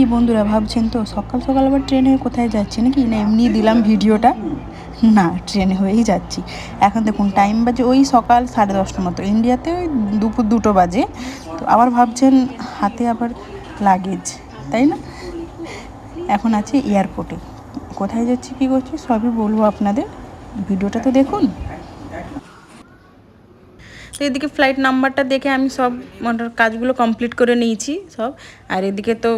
কি বন্ধুরা ভাবছেন তো, সকাল সকাল আবার ট্রেনে কোথায় যাচ্ছি? নাকি না, এমনি দিলাম ভিডিওটা? না ট্রেনে হয়েই যাচ্ছি। এখন দেখুন টাইম বাজে ওই সকাল সাড়ে দশটার মতো। ইন্ডিয়াতে ওই দুপুর দুটো বাজে। তো আবার ভাবছেন হাতে আবার লাগেজ তাই না? এখন আছে এয়ারপোর্টে কোথায় যাচ্ছি, কী করছি, সবই বলব আপনাদের। ভিডিওটা তো দেখুন। তো এদিকে ফ্লাইট নাম্বারটা দেখে আমি সব মোটর কাজগুলো কমপ্লিট করে নিয়েছি সব। আর এদিকে তো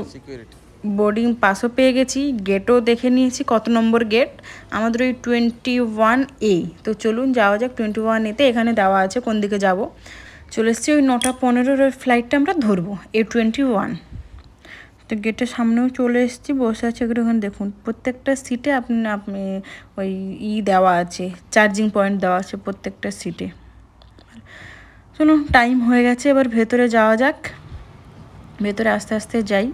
বোর্ডিং পাসও পেয়ে গেছি গেটও দেখে নিয়েছি কত নম্বর গেট আমাদের ওই টোয়েন্টি ওয়ান এ তো চলুন যাওয়া যাক টোয়েন্টি ওয়ান এতে এখানে দেওয়া আছে কোন দিকে যাব। চলে এসেছি ওই নটা পনেরোর ওই ফ্লাইটটা আমরা ধরবো এ টোয়েন্টি ওয়ান তো গেটের সামনেও চলে এসেছি বসে আছে এগুলো ওখানে দেখুন। প্রত্যেকটা সিটে আপনি আপনি ওই ই দেওয়া আছে চার্জিং পয়েন্ট দেওয়া আছে প্রত্যেকটা সিটে চলুন টাইম হয়ে গেছে, এবার ভেতরে যাওয়া যাক। ভেতরে আস্তে আস্তে যাই।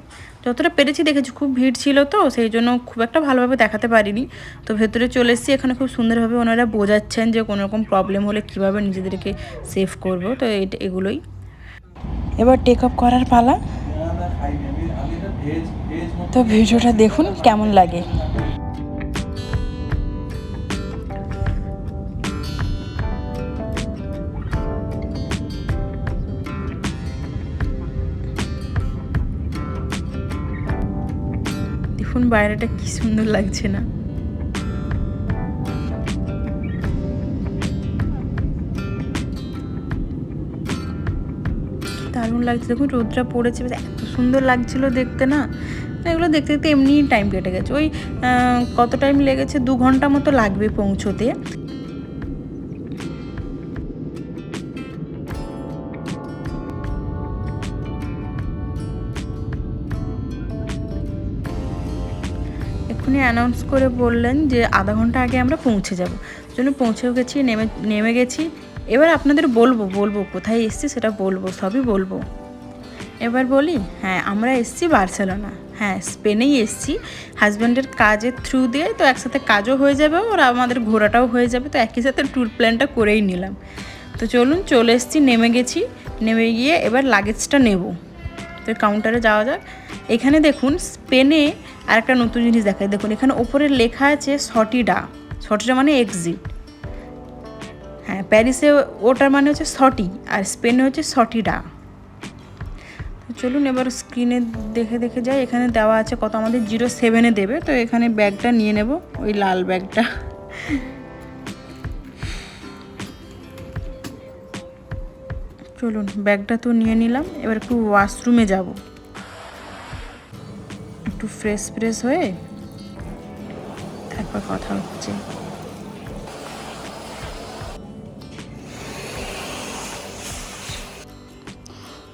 যতটা পেরেছি দেখেছি, খুব ভিড় ছিল তো, সেই জন্য খুব একটা ভালোভাবে দেখাতে পারিনি। তো ভেতরে চলে এসেছি, এখানে খুব সুন্দরভাবে ওনারা বোঝাচ্ছেন যে কোনো রকম প্রবলেম হলে কীভাবে নিজেদেরকে সেভ করব। তো এগুলোই। এবার টেক আপ করার পালা। তো ভিডিওটা দেখুন, কেমন লাগে। দেখুন বাইরেটা কি সুন্দর লাগছে না। দারুণ লাগছে। দেখুন, রোদটা পড়েছে এত সুন্দর লাগছিল দেখতে না। এগুলো দেখতে দেখতে এমনি টাইম কেটে গেছে। ওই কত টাইম লেগেছে? দু ঘণ্টা মতো লাগবে পৌঁছোতে। এক্ষুনি অ্যানাউন্স করে বললেন যে আধা ঘণ্টা আগে আমরা পৌঁছে যাব। জন্য পৌঁছেও গেছি, নেমে নেমে গেছি। এবার আপনাদের বলব বলব কোথায় এসছি সেটা বলব, সবই বলব। এবার বলি হ্যাঁ আমরা এসছি বার্সেলোনা। হ্যাঁ স্পেনেই এসছি। হাজব্যান্ডের কাজের থ্রু দিয়ে তো একসাথে কাজও হয়ে যাবে, ওর আমাদের ঘোরাটাও হয়ে যাবে, তো একই সাথে ট্যুর প্ল্যানটা করেই নিলাম। তো চলুন, চলে এসছি, নেমে গেছি। নেমে গিয়ে এবার লাগেজটা নেব। তো কাউন্টারে যাওয়া যাক। এখানে দেখুন স্পেনে আর একটা নতুন জিনিস দেখায় দেখুন, এখানে ওপরে লেখা আছে সটিডা সটিডা মানে এক্সিট হ্যাঁ প্যারিসে ওটার মানে হচ্ছে সটি আর স্পেনে হচ্ছে সটিডা চলুন এবার স্ক্রিনে দেখে দেখে যাই। এখানে দেওয়া আছে কত? আমাদের জিরো সেভেনে দেবে। তো এখানে ব্যাগটা নিয়ে নেব, ওই লাল ব্যাগটা। চলুন, ব্যাগটা তো নিয়ে নিলাম, এবার একটু ওয়াশরুমে যাব। একটু ফ্রেশ ফ্রেশ হয়ে তারপর কথা হচ্ছে।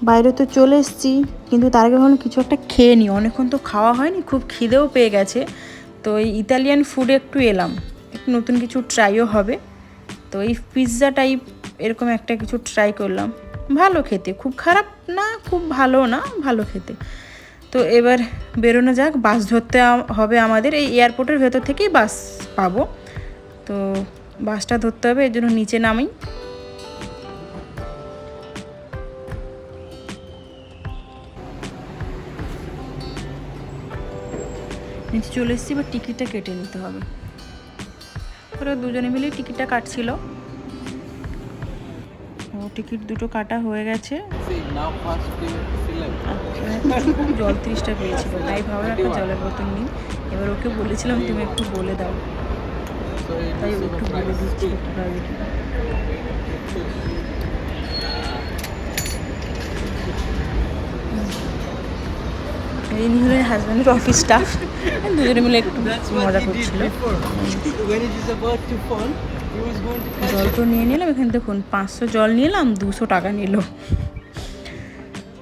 বাইরে তো চলে এসেছি, কিন্তু তার আগে ভাবলাম কিছু একটা খেয়ে নিই। অনেকক্ষণ তো খাওয়া হয়নি, খুব খিদেও পেয়ে গেছে। তো এই ইতালিয়ান ফুডে একটু এলাম। একটু নতুন কিছু ট্রাইও হবে। তো এই পিৎজা টাইপ এরকম একটা কিছু ট্রাই করলাম। ভালো খেতে, খুব খারাপ না, খুব ভালো না, ভালো খেতে। তো এবার বেরোনো যাক, বাস ধরতে হবে আমাদের, এই এয়ারপোর্টের ভেতর থেকেই বাস পাবো। তো বাসটা ধরতে হবে, এর জন্য নিচে নামি। নিচে চলে এসেছি, এবার টিকিটটা কেটে নিতে হবে। ওরা দুজনে মিলেই টিকিটটা কাটছিল। টিকিট দুটো কাটা হয়ে গেছে। খুব জল তৃষ্টা পেয়েছিল। তাই ভাবলাম একটা জলের বোতল নিই। এবার ওকে বলেছিলাম তুমি একটু বলে দাও। তাই একটু বলে দিচ্ছি ইনি হলেন হাজব্যান্ডের অফিস স্টাফ দুজনে মিলে একটু মজা করছিল। জল তো নিয়ে নিলাম, এখানে দেখুন পাঁচশো জল নিলাম, দুশো টাকা নিল।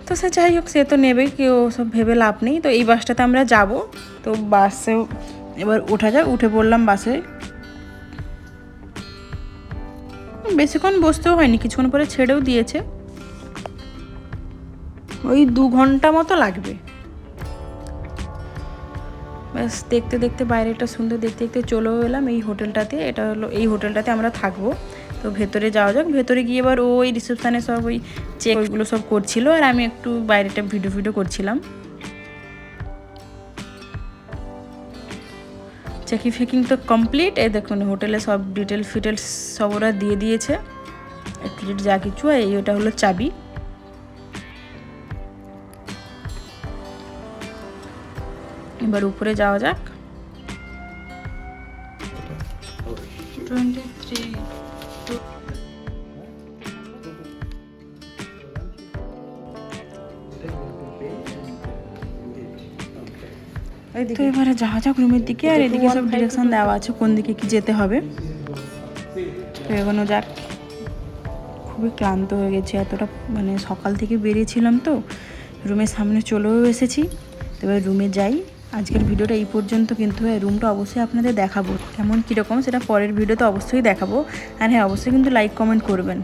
তো সে যাই হোক, সে তো নেবেই, কেউ সব ভেবে লাভ নেই। তো এই বাসটাতে আমরা যাব। তো বাসে এবার ওঠা যাক, উঠে পড়লাম বাসে। বেশিক্ষণ বসতেও হয়নি, কিছুক্ষণ পরে ছেড়েও দিয়েছে। ওই দু ঘণ্টা মতো লাগবে। ব্যাস, দেখতে দেখতে বাইরেটা সুন্দর, দেখতে দেখতে চলেও এলাম এই হোটেলটাতে। এটা হলো, এই হোটেলটাতে আমরা থাকব। তো ভেতরে যাওয়া যাক। ভেতরে গিয়ে এবার ওই রিসেপশানে সব ওই চেক ওইগুলো সব করছিল আর আমি একটু বাইরেটা ভিডিও ভিডিও করছিলাম। চেকিং ফেকিং তো কমপ্লিট এই দেখুন, হোটেলে সব ডিটেলস ফিটেলস সব ওরা দিয়ে দিয়েছে। যা কিছু আর এই ওটা হলো চাবি। এবার উপরে যাওয়া যাক। টোয়েন্টি থ্রি তো এবারে যাওয়া যাক রুমের দিকে আর এদিকে সব ডিরেকশন দেওয়া আছে কোন দিকে কি যেতে হবে। তো এগোনো যাক। খুবই ক্লান্ত হয়ে গেছি এতটা মানে সকাল থেকে বেরিয়েছিলাম তো। রুমের সামনে চলেও এসেছি। তো এবার রুমে যাই। আজকের ভিডিওটা এই পর্যন্ত কিন্তু হ্যাঁ রুমটা অবশ্যই আপনাদের দেখাবো। কেমন কীরকম সেটা পরের ভিডিওতে অবশ্যই দেখাবো। আর হ্যাঁ অবশ্যই কিন্তু লাইক কমেন্ট করবেন।